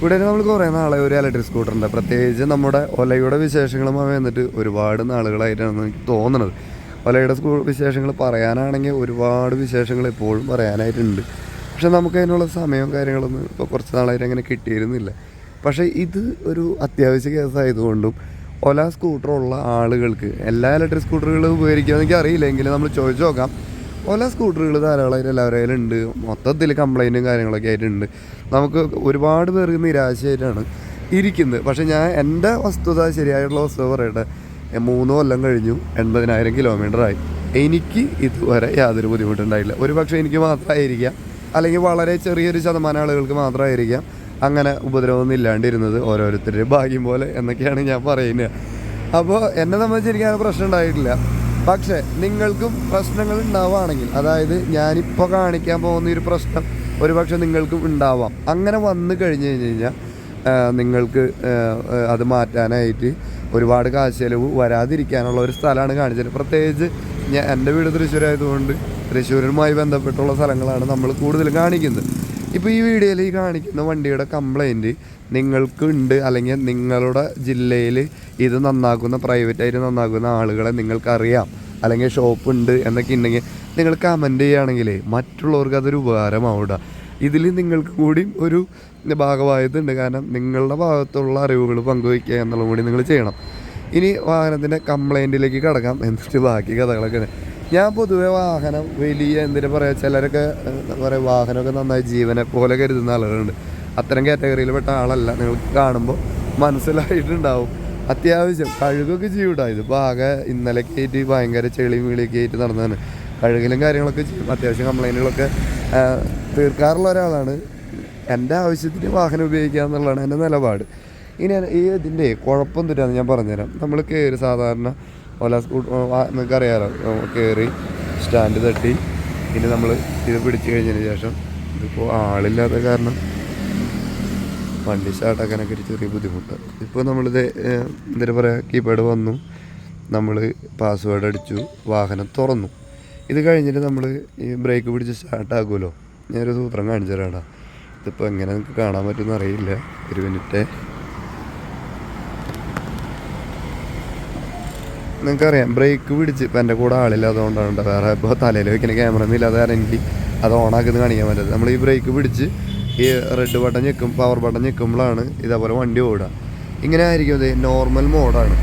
ഇവിടെ നമ്മൾ കുറേ നാളെ ഒരു ഇലക്ട്രിക് സ്കൂട്ടറിന്റെ. പ്രത്യേകിച്ച് നമ്മുടെ ഒലയുടെ വിശേഷങ്ങളുമായി വന്നിട്ട് ഒരുപാട് നാളുകളായിട്ടാണ് എനിക്ക് തോന്നുന്നത് ഒലയുടെ സ്കൂൾ വിശേഷങ്ങൾ പറയാനാണെങ്കിൽ ഒരുപാട് വിശേഷങ്ങൾ എപ്പോഴും പറയാനായിട്ടുണ്ട്. പക്ഷെ നമുക്ക് അതിനുള്ള സമയവും കാര്യങ്ങളൊന്നും ഇപ്പോൾ കുറച്ച് നാളായിട്ട് അങ്ങനെ കിട്ടിയിരുന്നില്ല. പക്ഷേ ഇത് ഒരു അത്യാവശ്യ കേസായതുകൊണ്ടും ഒല സ്കൂട്ടറുള്ള ആളുകൾക്ക് എല്ലാ ഇലക്ട്രിക് സ്കൂട്ടറുകളും ഉപയോഗിക്കുമെന്ന് എനിക്ക് അറിയില്ല എങ്കിലും നമ്മൾ ചോദിച്ചു നോക്കാം. ഓല സ്കൂട്ടറുകൾ ധാരാളമായിട്ട് എല്ലാവരുടെ കയ്യിലുണ്ട്. മൊത്തത്തിൽ കംപ്ലൈന്റും കാര്യങ്ങളൊക്കെ ആയിട്ടുണ്ട്. നമുക്ക് ഒരുപാട് പേർക്ക് നിരാശയായിട്ടാണ് ഇരിക്കുന്നത്. പക്ഷേ ഞാൻ എന്റെ വസ്തുത ശരിയായിട്ടുള്ള വസ്തുത പറയട്ടെ. മൂന്ന് കൊല്ലം കഴിഞ്ഞു. എൺപതിനായിരം കിലോമീറ്റർ ആയി. എനിക്ക് ഇതുവരെ യാതൊരു ബുദ്ധിമുട്ടുണ്ടായില്ല ഒരു പക്ഷേ എനിക്ക് മാത്രമായിരിക്കാം. അല്ലെങ്കിൽ വളരെ ചെറിയൊരു ശതമാനം ആളുകൾക്ക് മാത്രമായിരിക്കാം അങ്ങനെ ഉപദ്രവമൊന്നും ഇല്ലാണ്ടിരുന്നത് ഓരോരുത്തരുടെ ഭാഗ്യം പോലെ എന്നൊക്കെയാണ് ഞാൻ പറയുന്നത്. അപ്പോൾ എന്നെ സംബന്ധിച്ച് എനിക്ക് അങ്ങനെ പ്രശ്നം ഉണ്ടായിട്ടില്ല. പക്ഷേ നിങ്ങൾക്കും പ്രശ്നങ്ങൾ ഉണ്ടാവുകയാണെങ്കിൽ അതായത് ഞാനിപ്പോൾ കാണിക്കാൻ പോകുന്ന ഒരു പ്രശ്നം ഒരു പക്ഷെ നിങ്ങൾക്കും ഉണ്ടാവാം. അങ്ങനെ വന്നു കഴിഞ്ഞ് കഴിഞ്ഞ് കഴിഞ്ഞാൽ നിങ്ങൾക്ക് അത് മാറ്റാനായിട്ട് ഒരുപാട് കാശ് ചെലവ് വരാതിരിക്കാനുള്ള ഒരു സ്ഥലമാണ് കാണിച്ചത്. പ്രത്യേകിച്ച് ഞാൻ എന്റെ വീട് തൃശ്ശൂരായതുകൊണ്ട് തൃശ്ശൂരുമായി ബന്ധപ്പെട്ടുള്ള സ്ഥലങ്ങളാണ് നമ്മൾ കൂടുതൽ കാണിക്കുന്നത്. ഇപ്പോൾ ഈ വീഡിയോയിൽ ഈ കാണിക്കുന്ന വണ്ടിയുടെ കംപ്ലൈന്റ് നിങ്ങൾക്ക് ഉണ്ട് അല്ലെങ്കിൽ നിങ്ങളുടെ ജില്ലയിൽ ഇത് നന്നാക്കുന്ന പ്രൈവറ്റായിട്ട് നന്നാക്കുന്ന ആളുകളെ നിങ്ങൾക്കറിയാം അല്ലെങ്കിൽ ഷോപ്പ് ഉണ്ട് എന്നൊക്കെ ഉണ്ടെങ്കിൽ നിങ്ങൾ കമന്റ് ചെയ്യുകയാണെങ്കിൽ മറ്റുള്ളവർക്ക് അതൊരു ഉപകാരമാവുക ഇതിൽ നിങ്ങൾക്ക് കൂടി ഒരു ഭാഗമായതുണ്ട് കാരണം നിങ്ങളുടെ ഭാഗത്തുള്ള അറിവുകൾ പങ്കുവയ്ക്കുക എന്നുള്ളത് കൂടി നിങ്ങൾ ചെയ്യണം. ഇനി വാഹനത്തിന്റെ കംപ്ലൈന്റിലേക്ക് കടക്കാം. എന്നിട്ട് ബാക്കി കഥകളൊക്കെ ഞാൻ പൊതുവെ വാഹനം വലിയ എന്തിനാ പറയുക ചിലരൊക്കെ പറയുക വാഹനമൊക്കെ നന്നായി ജീവനെ പോലെ കരുതുന്ന ആളുകളുണ്ട്. അത്തരം കാറ്റഗറിയിൽ പെട്ട ആളല്ല. നിങ്ങൾ കാണുമ്പോൾ മനസ്സിലായിട്ടുണ്ടാവും. അത്യാവശ്യം കഴുകൊക്കെ ചെയ്യൂട്ടാ. ഇതിപ്പോൾ ആകെ ഇന്നലെ കയറ്റി ഭയങ്കര ചെളിയും വീളിയൊക്കെ ആയിട്ട് നടന്നതാണ്. കഴുകലും കാര്യങ്ങളൊക്കെ ചെയ്യും. അത്യാവശ്യം കംപ്ലൈന്റുകളൊക്കെ തീർക്കാറുള്ള ഒരാളാണ്. എന്റെ ആവശ്യത്തിന് വാഹനം ഉപയോഗിക്കുക എന്നുള്ളതാണ് എന്റെ നിലപാട്. ഇനി ഈ ഇതിന്റെ കുഴപ്പം തരാമെന്ന് ഞാൻ പറഞ്ഞുതരാം. നമ്മൾ കയറി സാധാരണ ഓല നിങ്ങൾക്ക് അറിയാലോ കയറി സ്റ്റാൻഡ് തട്ടി ഇനി നമ്മൾ ഇത് പിടിച്ചു കഴിഞ്ഞതിന് ശേഷം ഇതിപ്പോൾ ആളില്ലാത്ത കാരണം വണ്ടി സ്റ്റാർട്ടാക്കാനൊക്കെ ഒരു ചെറിയ ബുദ്ധിമുട്ട്. ഇപ്പോൾ നമ്മളിത് എന്താ പറയുക കീപാഡ് വന്നു നമ്മൾ പാസ്വേഡ് അടിച്ചു വാഹനം തുറന്നു. ഇത് കഴിഞ്ഞിട്ട് നമ്മൾ ഈ ബ്രേക്ക് പിടിച്ച് സ്റ്റാർട്ടാക്കുമല്ലോ ഞാനൊരു സൂത്രം കാണിച്ചു തരാടാ ഇതിപ്പോൾ എങ്ങനെ നിങ്ങൾക്ക് കാണാൻ പറ്റുമെന്ന് അറിയില്ല. ഒരു മിനിറ്റ് നിങ്ങൾക്കറിയാം ബ്രേക്ക് പിടിച്ച് ഇപ്പം എന്റെ കൂടെ ആളില്ല അതുകൊണ്ടാണ് വേറെ ഇപ്പോൾ തലയിൽ വെക്കുന്ന ക്യാമറ ഇല്ലാതെ കാരണം എനിക്ക് അത് ഓണാക്കുന്നത് കാണിക്കാൻ പറ്റത് നമ്മൾ ഈ ബ്രേക്ക് പിടിച്ച് ഈ റെഡ് ബട്ടൺ ഞെക്കും പവർ ബട്ടൺ ഞെക്കുമ്പോഴാണ് ഇതേപോലെ വണ്ടി ഓടുക. ഇങ്ങനെ ആയിരിക്കും അത് നോർമൽ മോഡാണ്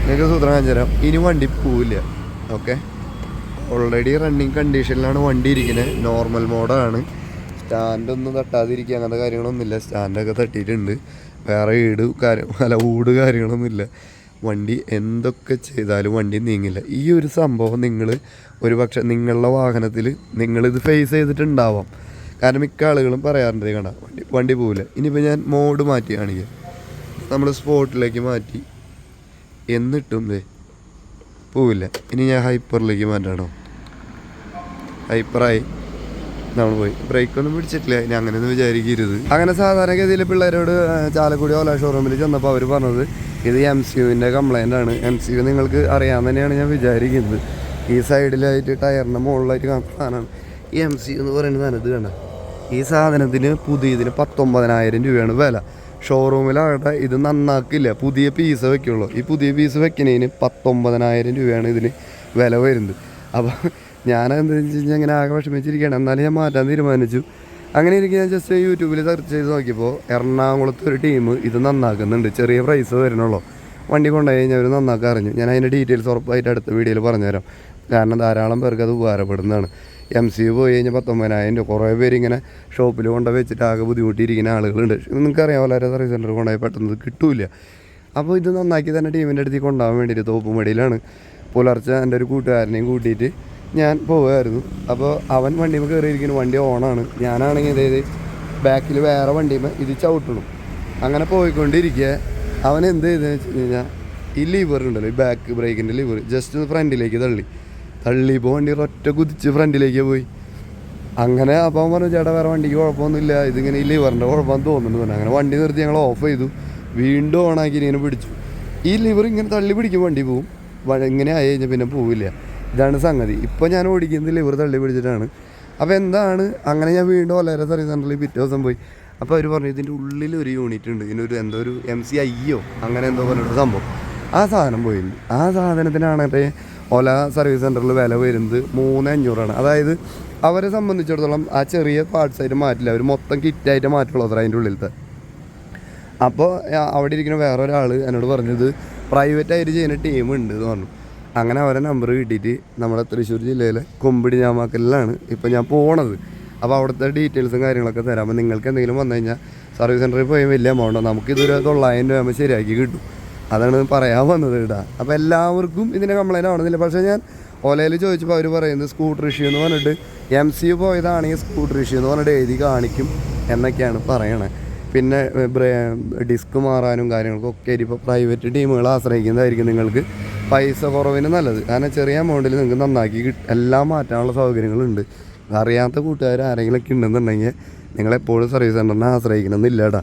നിങ്ങൾക്ക് സൂത്രം കാണിച്ചു തരാം. ഇനി വണ്ടി പോവില്ല. ഓക്കെ ഓൾറെഡി റണ്ണിങ് കണ്ടീഷനിലാണ് വണ്ടി ഇരിക്കുന്നത്. നോർമൽ മോഡാണ് സ്റ്റാൻഡൊന്നും തട്ടാതിരിക്കുക അങ്ങനത്തെ കാര്യങ്ങളൊന്നുമില്ല. സ്റ്റാൻഡൊക്കെ തട്ടിയിട്ടുണ്ട്. വേറെ ഈട് കാര്യം അല്ല ഊട് കാര്യങ്ങളൊന്നുമില്ല. വണ്ടി എന്തൊക്കെ ചെയ്താലും വണ്ടി നീങ്ങില്ല. ഈ ഒരു സംഭവം നിങ്ങൾ ഒരു പക്ഷെ നിങ്ങളുടെ വാഹനത്തിൽ നിങ്ങളിത് ഫേസ് ചെയ്തിട്ടുണ്ടാവാം. കാരണം മിക്ക ആളുകളും പറയാറുണ്ട് കണ്ട വണ്ടി വണ്ടി പോവില്ല. ഇനിയിപ്പോൾ ഞാൻ മോഡ് മാറ്റി നമ്മൾ സ്പോട്ടിലേക്ക് മാറ്റി. എന്നിട്ടും ദേ പോവില്ല. ഇനി ഞാൻ ഹൈപ്പറിലേക്ക് മാറ്റണോ ഹൈപ്പറായി നമ്മൾ പോയി. ബ്രേക്ക് ഒന്നും പിടിച്ചിട്ടില്ല. ഇനി അങ്ങനെയൊന്നും വിചാരിക്കരുത്. അങ്ങനെ സാധാരണഗതിയിൽ പിള്ളേരോട് ചാലക്കുടി ഓല ഷോറൂമിൽ ചെന്നപ്പോൾ അവർ പറഞ്ഞത് ഇത് എം സി യുവിന്റെ കംപ്ലൈന്റ് ആണ്. എം സി യു നിങ്ങൾക്ക് അറിയാമെന്ന് തന്നെയാണ് ഞാൻ വിചാരിക്കുന്നത്. ഈ സൈഡിലായിട്ട് ടയറിന്റെ മുകളിലായിട്ട് കാണുന്ന സാധനമാണ്. ഈ എം സി യു എന്ന് പറയുന്ന സാധനം ഇത് കണ്ട? ഈ സാധനത്തിന് പുതിയതിന് പത്തൊമ്പതിനായിരം രൂപയാണ് വില. ഷോറൂമിലാകട്ടെ ഇത് നന്നാക്കില്ല. പുതിയ പീസ് വെക്കുള്ളൂ. ഈ പുതിയ പീസ് വെക്കുന്നതിന് പത്തൊമ്പതിനായിരം രൂപയാണ് ഇതിന് വില വരുന്നത്. അപ്പോൾ എന്താ വെച്ച് കഴിഞ്ഞാൽ വിഷമിച്ചിരിക്കുകയാണ്. എന്നാലും ഞാൻ മാറ്റാൻ തീരുമാനിച്ചു. അങ്ങനെ ഇരിക്കും ഞാൻ ജസ്റ്റ് യൂട്യൂബിൽ സെർച്ച് ചെയ്ത് നോക്കിയപ്പോൾ എറണാകുളത്ത് ഒരു ടീം ഇത് നന്നാക്കുന്നുണ്ട്. ചെറിയ പ്രൈസ് വരുന്നുള്ളൂ. വണ്ടി കൊണ്ടുപോയി കഴിഞ്ഞാൽ അവർ നന്നാക്കാൻ അറിഞ്ഞു. ഞാൻ അതിന്റെ ഡീറ്റെയിൽസ് ഉറപ്പായിട്ട് അടുത്ത വീഡിയോയിൽ പറഞ്ഞുതരാം. കാരണം ധാരാളം പേർക്ക് അത് ഉപകാരപ്പെടുന്നതാണ്. എം സി പോയി കഴിഞ്ഞാൽ പത്തൊമ്പതിനായിരം രൂപ. കുറേ പേര് ഇങ്ങനെ ഷോപ്പിൽ കൊണ്ടുപോയി വെച്ചിട്ട് ആകെ ബുദ്ധിമുട്ടിയിരിക്കുന്ന ആളുകളുണ്ട്. നിങ്ങൾക്കറിയാം വളരെ സർവീസ് സെന്റർ കൊണ്ടുപോയി പെട്ടെന്ന് കിട്ടൂല അപ്പോൾ ഇത് നന്നാക്കി തന്നെ ടീമിന്റെ അടുത്തേക്ക് കൊണ്ടുപോകാൻ വേണ്ടിയിട്ട് തോപ്പുമടിയിലാണ് പുലർച്ചെ എന്റെ ഒരു കൂട്ടുകാരനെയും കൂട്ടിയിട്ട് ഞാൻ പോവുമായിരുന്നു അപ്പോൾ അവൻ വണ്ടിയിൽ കയറിയിരിക്കുന്നു. വണ്ടി ഓണാണ്. ഞാനാണെങ്കിൽ ഇതേത് ബാക്കിൽ വേറെ വണ്ടിയുമ്പോൾ ഇത് ചവിട്ടണം. അങ്ങനെ പോയിക്കൊണ്ടിരിക്കുക അവൻ എന്ത് ചെയ്തെന്ന് വെച്ച് കഴിഞ്ഞാൽ ഈ ലിവർ ഉണ്ടല്ലോ ഈ ബാക്ക് ബ്രേക്കിന്റെ ലിവർ ജസ്റ്റ് ഒന്ന് ഫ്രണ്ടിലേക്ക് തള്ളി. തള്ളിയപ്പോൾ വണ്ടി ഒറ്റ കുതിച്ച് ഫ്രണ്ടിലേക്ക് പോയി. അങ്ങനെ അപ്പോൾ പറഞ്ഞു ചേട്ടാ വേറെ വണ്ടിക്ക് കുഴപ്പമൊന്നുമില്ല. ഇതിങ്ങനെ ഈ ലിവറിന്റെ കുഴപ്പമെന്ന് തോന്നുന്നുണ്ട് പറഞ്ഞു. അങ്ങനെ വണ്ടി നിർത്തി ഞങ്ങൾ ഓഫ് ചെയ്തു. വീണ്ടും ഓണാക്കി ഇങ്ങനെ പിടിച്ചു. ഈ ലിവർ ഇങ്ങനെ തള്ളി പിടിക്കും വണ്ടി പോവും. ഇങ്ങനെ ആയി കഴിഞ്ഞാൽ പിന്നെ പോവില്ല. ഇതാണ് സംഗതി. ഇപ്പോൾ ഞാൻ ഓടിക്കുന്നത് ലിവർ തള്ളി പിടിച്ചിട്ടാണ്. അപ്പോൾ എന്താണ്? അങ്ങനെ ഞാൻ വീണ്ടും ഒലേറെ സർവീസ് സെന്ററിൽ പിറ്റേ ദിവസം പോയി. അപ്പോൾ അവർ പറഞ്ഞു ഇതിന്റെ ഉള്ളിൽ ഒരു യൂണിറ്റ് ഉണ്ട്. ഇതിനൊരു എന്തോ ഒരു എം സി ഐയോ അങ്ങനെ എന്തോ പറഞ്ഞിട്ട് സംഭവം. ആ സാധനം പോയി ആ സാധനത്തിനാണ് ഓല സർവീസ് സെന്ററിൽ വില വരുന്നത് മൂന്ന് അഞ്ഞൂറാണ് അതായത് അവരെ സംബന്ധിച്ചിടത്തോളം ആ ചെറിയ പാർട്സ് ആയിട്ട് മാറ്റില്ല. അവർ മൊത്തം കിറ്റായിട്ട് മാറ്റുള്ളൂ അത്ര അതിന്റെ ഉള്ളിലത്തെ. അപ്പോൾ അവിടെ ഇരിക്കുന്ന വേറൊരാൾ എന്നോട് പറഞ്ഞത് പ്രൈവറ്റായിട്ട് ചെയ്യുന്ന ടീമുണ്ട് എന്ന് പറഞ്ഞു. അങ്ങനെ അവരെ നമ്പർ കിട്ടിയിട്ട് നമ്മുടെ തൃശ്ശൂർ ജില്ലയിലെ കൊമ്പിടി ഞാമാക്കലിലാണ് ഇപ്പോൾ ഞാൻ പോണത്. അപ്പോൾ അവിടുത്തെ ഡീറ്റെയിൽസും കാര്യങ്ങളൊക്കെ തരാം. അപ്പോൾ നിങ്ങൾക്ക് എന്തെങ്കിലും വന്നു കഴിഞ്ഞാൽ സർവീസ് സെന്ററിൽ പോയി വലിയ എമൗണ്ടോ നമുക്കിതൊരു തൊള്ളായിരം രൂപ ശരിയാക്കി കിട്ടും. അതാണ് പറയാൻ വന്നത് ഇടാ അപ്പോൾ എല്ലാവർക്കും ഇതിന്റെ കംപ്ലൈന്റ് ആവണമെന്നില്ല. പക്ഷേ ഞാൻ ഓലയിൽ ചോദിച്ചപ്പോൾ അവർ പറയുന്നത് സ്കൂട്ടർ ഇഷ്യൂ എന്ന് പറഞ്ഞിട്ട് എം സി പോയതാണെങ്കിൽ സ്കൂട്ടർ ഇഷ്യൂ എന്ന് പറഞ്ഞിട്ട് എഴുതി കാണിക്കും എന്നൊക്കെയാണ് പറയണത് പിന്നെ ഡിസ്ക് മാറാനും കാര്യങ്ങൾക്കും ഒക്കെ ഇപ്പോൾ പ്രൈവറ്റ് ടീമുകൾ ആശ്രയിക്കുന്നതായിരിക്കും നിങ്ങൾക്ക്. പൈസ കുറവിന് നല്ലത്. കാരണം ചെറിയ എമൗണ്ടിൽ നിങ്ങൾക്ക് നന്നാക്കി എല്ലാം മാറ്റാനുള്ള സൗകര്യങ്ങളുണ്ട്. അറിയാത്ത കൂട്ടുകാർ ആരെങ്കിലുമൊക്കെ ഉണ്ടെന്നുണ്ടെങ്കിൽ നിങ്ങളെപ്പോഴും സർവീസ് സെന്ററിനെ ആശ്രയിക്കണമെന്നില്ല കേട്ടോ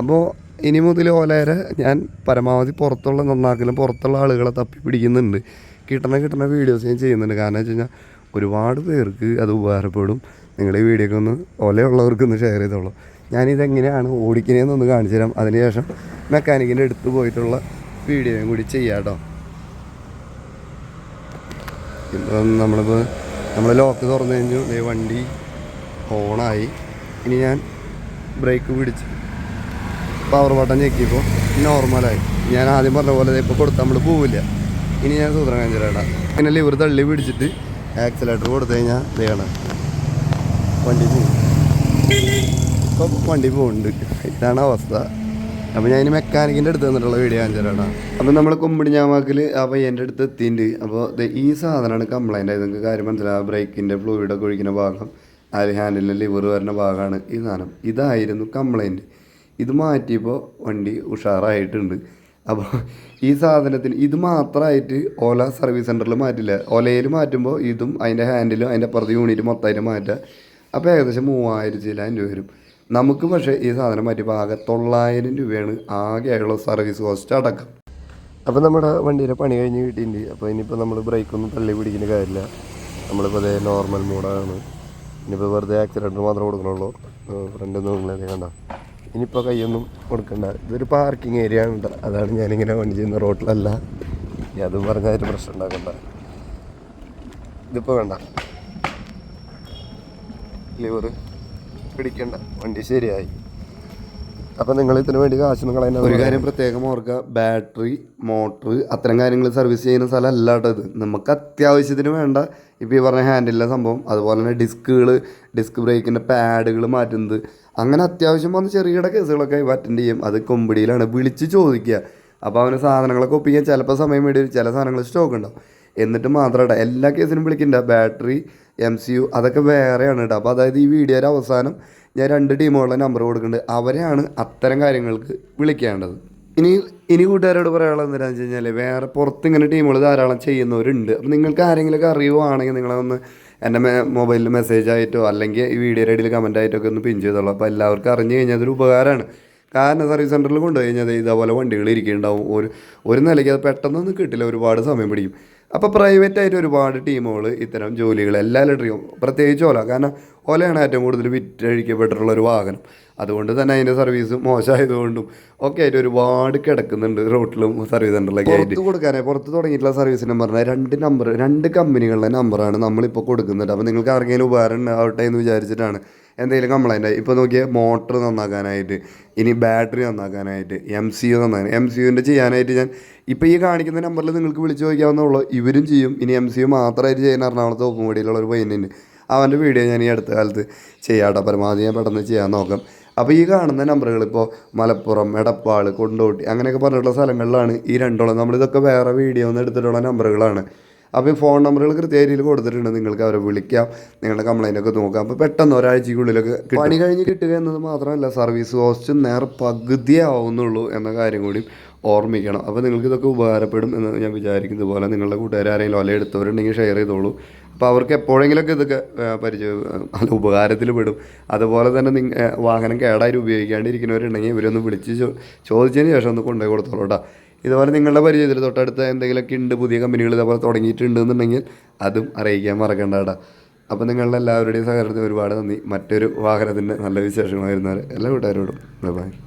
അപ്പോൾ ഇനി മുതൽ ഓലേരെ ഞാൻ പരമാവധി പുറത്തുള്ള നന്നാക്കലും പുറത്തുള്ള ആളുകളെ തപ്പി പിടിക്കുന്നുണ്ട് കിട്ടണ കിട്ടണ വീഡിയോസ് ഞാൻ ചെയ്യുന്നുണ്ട്. കാരണം വെച്ച് കഴിഞ്ഞാൽ ഒരുപാട് പേർക്ക് അത് ഉപകാരപ്പെടും. നിങ്ങൾ ഈ വീഡിയോ ഒന്ന് ഓലയുള്ളവർക്കൊന്ന് ഷെയർ ചെയ്തോളൂ. ഞാനിതെങ്ങനെയാണ് ഓടിക്കണേന്നൊന്ന് കാണിച്ചു തരാം. അതിനുശേഷം മെക്കാനിക്കിന്റെ അടുത്ത് പോയിട്ടുള്ള വീഡിയോയും കൂടി ചെയ്യാം കേട്ടോ ഇപ്പം നമ്മളിപ്പോൾ നമ്മൾ ലോക്ക് തുറന്നു കഴിഞ്ഞു. ദേ വണ്ടി ഓണായി ഇനി ഞാൻ ബ്രേക്ക് പിടിച്ച് പവർ ബട്ടൺ ഞെക്കിയപ്പോൾ നോർമലായി ഞാൻ ആദ്യം പറഞ്ഞ പോലെ ഇപ്പോൾ കൊടുത്താൽ നമ്മൾ പോവില്ല. ഇനി ഞാൻ സൂത്രം കാണിച്ചിട്ടാ പിന്നെ ലിവർ തള്ളി പിടിച്ചിട്ട് ആക്സിലേറ്റർ കൊടുത്തു കഴിഞ്ഞാൽ ഇതാണ് വണ്ടി പോകും ഇപ്പോൾ വണ്ടി പോകുന്നുണ്ട് ഇതാണ് അവസ്ഥ. അപ്പോൾ ഞാൻ ഇനി മെക്കാനിക്കിന്റെ അടുത്ത് തന്നിട്ടുള്ള വീഡിയോ കാണിച്ചിട്ടാ അപ്പോൾ നമ്മൾ കുമ്പിടിഞ്ഞാമാക്കിൽ ആ പയ്യന്റെ അടുത്ത് എത്തിയിട്ടുണ്ട് അപ്പോൾ ഈ സാധനമാണ് കംപ്ലൈന്റ് ആയത്. നിങ്ങൾക്ക് കാര്യം മനസ്സിലാവും ബ്രേക്കിന്റെ ഫ്ലൂയിഡൊക്കെ ഒഴിക്കുന്ന ഭാഗം അതിൽ ഹാൻഡിലിന്റെ ലിവർ വരുന്ന ഭാഗമാണ് ഈ സാധനം. ഇതായിരുന്നു കംപ്ലൈന്റ് ഇത് മാറ്റിയപ്പോൾ വണ്ടി ഉഷാറായിട്ടുണ്ട്. അപ്പോൾ ഈ സാധനത്തിന് ഇത് മാത്രമായിട്ട് ഓല സർവീസ് സെന്ററിൽ മാറ്റില്ല. ഓലയിൽ മാറ്റുമ്പോൾ ഇതും അതിന്റെ ഹാൻഡിലും അതിന്റെ അപ്പുറത്ത് യൂണിറ്റ് മൊത്തമായിട്ട് മാറ്റുക അപ്പോൾ ഏകദേശം മൂവായിരത്തി ചില്ലായിരം രൂപ വരും. നമുക്ക് പക്ഷേ ഈ സാധനം മാറ്റിയപ്പോൾ ആകെ തൊള്ളായിരം രൂപയാണ് ആകെയുള്ള സർവീസ് കോസ്റ്റ് അടക്കം. അപ്പോൾ നമ്മുടെ വണ്ടിയുടെ പണി കഴിഞ്ഞ് കിട്ടിയിട്ടുണ്ട്. അപ്പോൾ ഇനിയിപ്പോൾ നമ്മൾ ബ്രേക്കൊന്നും തള്ളി പിടിക്കുന്ന കാര്യമില്ല. നമ്മളിപ്പോൾ അതേ നോർമൽ മോഡാണ് ഇനിയിപ്പോൾ വെറുതെ ആക്സിഡന്റ് മാത്രമേ കൊടുക്കണുള്ളൂ. ഫ്രണ്ട് നിങ്ങളെ കണ്ട. ഇനിയിപ്പോൾ കൈയൊന്നും കൊടുക്കണ്ട. ഇതൊരു പാർക്കിംഗ് ഏരിയ ആണ് ട്ടോ. അതാണ് ഞാനിങ്ങനെ വണ്ടി ചെയ്യുന്ന റോട്ടിലല്ല. ഇനി അതും പറഞ്ഞാൽ പ്രശ്നം ഉണ്ടാക്കണ്ട. ഇതിപ്പോൾ വേണ്ട. ലിവർ പിടിക്കണ്ട. വണ്ടി ശരിയായി. അപ്പം നിങ്ങൾ ഇതിനു വേണ്ടി കാശൊന്നും കളയുന്ന ഒരു കാര്യം പ്രത്യേകം ഓർക്കുക. ബാറ്ററി മോട്ടർ അത്തരം കാര്യങ്ങൾ സർവീസ് ചെയ്യുന്ന സ്ഥലമല്ല കേട്ടോ ഇത്. നമുക്ക് അത്യാവശ്യത്തിന് വേണ്ട. ഇപ്പോൾ ഈ പറഞ്ഞ ഹാൻഡിലെ സംഭവം അതുപോലെ തന്നെ ഡിസ്കുകൾ ഡിസ്ക് ബ്രേക്കിന്റെ പാഡുകൾ മാറ്റുന്നത്. അങ്ങനെ അത്യാവശ്യം വന്ന് ചെറിയ കേസുകളൊക്കെ അറ്റൻഡ് ചെയ്യും. അത് കൊമ്പിടിയിലാണ് വിളിച്ച് ചോദിക്കുക. അപ്പോൾ അവന് സാധനങ്ങളൊക്കെ ഒപ്പിക്കാൻ ചിലപ്പോൾ സമയം വേണ്ടി ചില സാധനങ്ങൾ സ്റ്റോക്ക് ഉണ്ടാവും. എന്നിട്ട് മാത്രമല്ല എല്ലാ കേസിനും വിളിക്കണ്ട ബാറ്ററി എം സി യു അതൊക്കെ വേറെയാണ് കേട്ടോ അപ്പോൾ അതായത് ഈ വീഡിയോയുടെ അവസാനം ഞാൻ രണ്ട് ടീമുകളുടെ നമ്പർ കൊടുക്കുന്നുണ്ട്. അവരെയാണ് അത്തരം കാര്യങ്ങൾക്ക് വിളിക്കേണ്ടത്. ഇനി ഇനി കൂട്ടുകാരോട് പറയാനുള്ളത് എന്താണെന്ന് വെച്ച് കഴിഞ്ഞാൽ വേറെ പുറത്ത് ഇങ്ങനെ ടീമുകൾ ധാരാളം ചെയ്യുന്നവരുണ്ട്. അപ്പോൾ നിങ്ങൾക്ക് ആരെങ്കിലുമൊക്കെ അറിയുവാണെങ്കിൽ നിങ്ങളൊന്ന് എന്റെ മൊബൈലിൽ മെസ്സേജ് ആയിട്ടോ അല്ലെങ്കിൽ ഈ വീഡിയോയുടെ ഇടയിൽ കമന്റ് ആയിട്ടോ ഒക്കെ ഒന്ന് പിൻ ചെയ്തോളൂ. അപ്പോൾ എല്ലാവർക്കും അറിഞ്ഞു കഴിഞ്ഞാൽ അതൊരു ഉപകാരമാണ്. കാരണം സർവീസ് സെന്ററിൽ കൊണ്ടുപോയി കഴിഞ്ഞാൽ ഇതേപോലെ വണ്ടികൾ ഇരിക്കുന്നുണ്ടാവും. ഒരു ഒരു നിലയ്ക്ക് അത് പെട്ടെന്നൊന്നും കിട്ടില്ല. ഒരുപാട് സമയം പിടിക്കും. അപ്പോൾ പ്രൈവറ്റായിട്ട് ഒരുപാട് ടീമുകൾ ഇത്തരം ജോലികൾ എല്ലാ ഇലക്ട്രിക്കും പ്രത്യേകിച്ച് ഓല. കാരണം ഓലയാണ് ഏറ്റവും കൂടുതൽ വിറ്റഴിക്കപ്പെട്ടിട്ടുള്ള ഒരു വാഹനം. അതുകൊണ്ട് തന്നെ അതിന്റെ സർവീസ് മോശമായതുകൊണ്ടും ഒക്കെ ആയിട്ട് ഒരുപാട് കിടക്കുന്നുണ്ട് റോട്ടിലും സർവീസ് സെന്ററിലൊക്കെ ആയിട്ട്. കൊടുക്കാനായി പുറത്ത് തുടങ്ങിയിട്ടുള്ള സർവീസ് നമ്പർ രണ്ട് നമ്പർ രണ്ട് കമ്പനികളുടെ നമ്പറാണ് നമ്മളിപ്പോൾ കൊടുക്കുന്നുണ്ട് അപ്പോൾ നിങ്ങൾക്ക് ആർക്കെങ്കിലും ഉപകാരം ഉണ്ടാവട്ടെ എന്ന് വിചാരിച്ചിട്ടാണ് എന്തെങ്കിലും കംപ്ലൈന്റ് ആയി. ഇപ്പോൾ നോക്കിയാൽ മോട്ടർ നന്നാക്കാനായിട്ട് ഇനി ബാറ്ററി നന്നാക്കാനായിട്ട് എം സി യു നന്നാക്കാൻ എം സി യുവിന്റെ ചെയ്യാനായിട്ട് ഞാൻ ഇപ്പോൾ ഈ കാണിക്കുന്ന നമ്പറിൽ നിങ്ങൾക്ക് വിളിച്ച് ചോദിക്കാവുന്നുള്ളൂ ഇവരും ചെയ്യും. ഇനി എം സി യു മാത്രമായിട്ട് ചെയ്യുന്ന എറണാകുളത്ത് ഓപ്പുംപടിയിലുള്ള ഒരു പയ്യനുണ്ട്. അവന്റെ വീഡിയോ ഞാൻ ഈ അടുത്ത കാലത്ത് ചെയ്യാട്ടോ. പരമാവധി ഞാൻ പെട്ടെന്ന് ചെയ്യാൻ നോക്കാം. അപ്പോൾ ഈ കാണുന്ന നമ്പറുകൾ ഇപ്പോൾ മലപ്പുറം എടപ്പാൾ കൊണ്ടോട്ടി അങ്ങനെയൊക്കെ പറഞ്ഞിട്ടുള്ള സ്ഥലങ്ങളിലാണ് ഈ രണ്ടോളം നമ്മളിതൊക്കെ വേറെ വീഡിയോ ഒന്ന് എടുത്തിട്ടുള്ള നമ്പറുകളാണ്. അപ്പോൾ ഈ ഫോൺ നമ്പറുകൾ കൃത്യ രീതിയിൽ കൊടുത്തിട്ടുണ്ട്. നിങ്ങൾക്ക് അവരെ വിളിക്കാം. നിങ്ങളുടെ കംപ്ലൈന്റ് ഒക്കെ നോക്കാം. അപ്പോൾ പെട്ടെന്ന് ഒരാഴ്ചയ്ക്കുള്ളിലൊക്കെ കിട്ടും. പണി കഴിഞ്ഞ് കിട്ടുക എന്നത് മാത്രമല്ല സർവീസ് കോസ്റ്റ് നേർ പകുതിയാവുന്നുള്ളൂ എന്ന കാര്യം കൂടി ഓർമ്മിക്കണം. അപ്പോൾ നിങ്ങൾക്ക് ഇതൊക്കെ ഉപകാരപ്പെടും എന്ന് ഞാൻ വിചാരിക്കുന്നത് പോലെ നിങ്ങളുടെ കൂട്ടുകാർ ആരെങ്കിലും ഒല എടുത്തവരുണ്ടെങ്കിൽ ഷെയർ ചെയ്തോളൂ. അപ്പോൾ അവർക്ക് എപ്പോഴെങ്കിലുമൊക്കെ ഇതൊക്കെ പരിചയം അല്ല ഉപകാരത്തിൽ പെടും. അതുപോലെ തന്നെ നിങ്ങൾ വാഹനം കേടായി ഉപയോഗിക്കാണ്ടിരിക്കുന്നവരുണ്ടെങ്കിൽ ഇവരൊന്ന് വിളിച്ച് ചോ- ചോദിച്ചതിന് ശേഷം ഒന്ന് കൊണ്ടുപോയി കൊടുത്തോളൂ കേട്ടോ ഇതുപോലെ നിങ്ങളുടെ പരിചയത്തിൽ തൊട്ടടുത്ത എന്തെങ്കിലുമൊക്കെ ഉണ്ട് പുതിയ കമ്പനികൾ ഇതേപോലെ തുടങ്ങിയിട്ടുണ്ട് എന്നുണ്ടെങ്കിൽ അതും അറിയിക്കാൻ മറക്കണ്ട കേട്ടോ അപ്പോൾ നിങ്ങളുടെ എല്ലാവരുടെയും സഹകരണത്തിന് ഒരുപാട് നന്ദി. മറ്റൊരു വാഹനത്തിന്റെ നല്ല വിശേഷങ്ങളായിരുന്നാൽ എല്ലാ കൂട്ടുകാരോടും. Bye bye